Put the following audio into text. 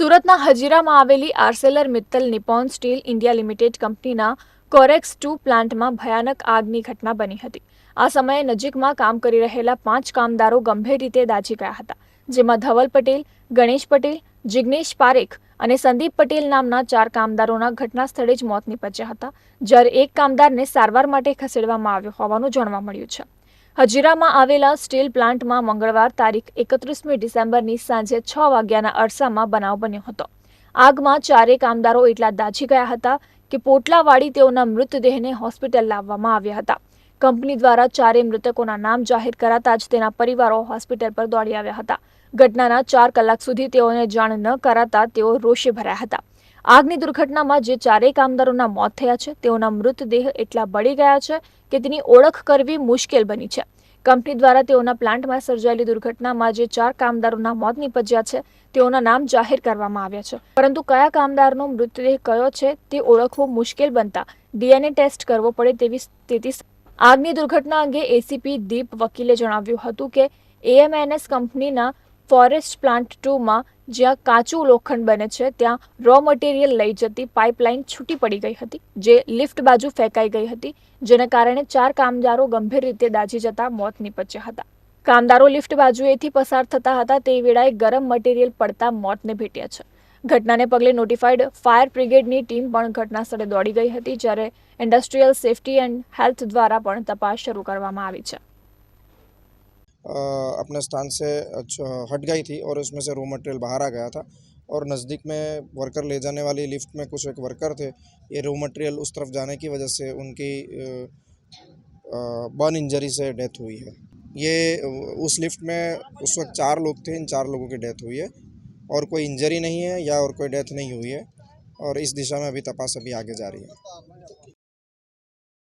સુરતના હજીરામાં આવેલી Arcelor Mittal Nippon Steel India Limited કંપનીના કોરેક્સ ટુ પ્લાન્ટમાં ભયાનક આગની ઘટના બની હતી. આ સમયે નજીકમાં કામ કરી રહેલા પાંચ કામદારો ગંભીર રીતે દાઝી ગયા હતા, જેમાં ધવલ પટેલ, ગણેશ પટેલ, જિગ્નેશ પારેખ અને સંદીપ પટેલ નામના ચાર કામદારોના ઘટના સ્થળે જ મોત નીપજ્યા હતા, જ્યારે એક કામદારને સારવાર માટે ખસેડવામાં આવ્યો હોવાનું જાણવા મળ્યું છે. હજીરામાં આવેલા સ્ટીલ પ્લાન્ટમાં મંગળવાર તારીખ એકત્રીસમી ડિસેમ્બરની સાંજે છ વાગ્યાના અરસામાં બનાવ બન્યો હતો. આગમાં ચારેય કામદારો એટલા દાઝી ગયા હતા કે પોટલા વાળી તેઓના મૃતદેહને હોસ્પિટલ લાવવામાં આવ્યા હતા. કંપની દ્વારા ચારેય મૃતકોના નામ જાહેર કરાતા જ તેના પરિવારો હોસ્પિટલ પર દોડી આવ્યા હતા. ઘટનાના ચાર કલાક સુધી તેઓને જાણ ન કરાતા તેઓ રોષે ભરાયા હતા. આગની દુર્ઘટનામાં જે ચારેય કામદારોના મોત થયા છે, તેઓના મૃતદેહ એટલા બળી ગયા છે કે તેની ઓળખ કરવી મુશ્કેલ બની છે. કંપની દ્વારા તેઓના પ્લાન્ટમાં સર્જાયેલી દુર્ઘટનામાં જે ચાર કામદારોના મોત નીપજ્યા છે, તેઓના નામ જાહેર કરવામાં આવ્યા છે. પરંતુ કયા કામદારનો મૃતદેહ કયો છે, તે ઓળખવું મુશ્કેલ બનતા ડીએનએ ટેસ્ટ કરવો પડે તેવી સ્થિતિ આગની દુર્ઘટના અંગે એસીપી દીપ વકીલે જણાવ્યું હતું કે એએમએનએસ કંપનીના ફોરેસ્ટ પ્લાન્ટ ટુમાં જ્યાં કાચું લોખંડ બને છે, ત્યાં રો મટીરિયલ લઈ જતી પાઇપલાઇન છૂટી પડી ગઈ હતી, જે લિફ્ટ બાજુ ફેંકાઈ ગઈ હતી, જેને કારણે ચાર કામદારો ગંભીર રીતે દાઝી જતા મોત નીપજ્યા હતા. કામદારો લિફ્ટ બાજુએથી પસાર થતા હતા, તે વેળાએ ગરમ મટીરિયલ પડતા મોતને ભેટ્યા છે. ઘટનાને પગલે નોટિફાઈડ ફાયર બ્રિગેડની ટીમ પણ ઘટના સ્થળે દોડી ગઈ હતી, જ્યારે ઇન્ડસ્ટ્રીયલ સેફટી એન્ડ હેલ્થ દ્વારા પણ તપાસ શરૂ કરવામાં આવી છે. अपने स्थान से हट गई थी और उसमें से रॉ मटेरियल बाहर आ गया था और नज़दीक में वर्कर ले जाने वाली लिफ्ट में कुछ एक वर्कर थे। ये रॉ मटेरियल उस तरफ़ जाने की वजह से उनकी बर्न इंजरी से डेथ हुई है। ये, उस लिफ्ट में उस वक्त चार लोग थे, इन चार लोगों की डेथ हुई है और कोई इंजरी नहीं है या और कोई डेथ नहीं हुई है और इस दिशा में अभी तपास अभी आगे जा रही है।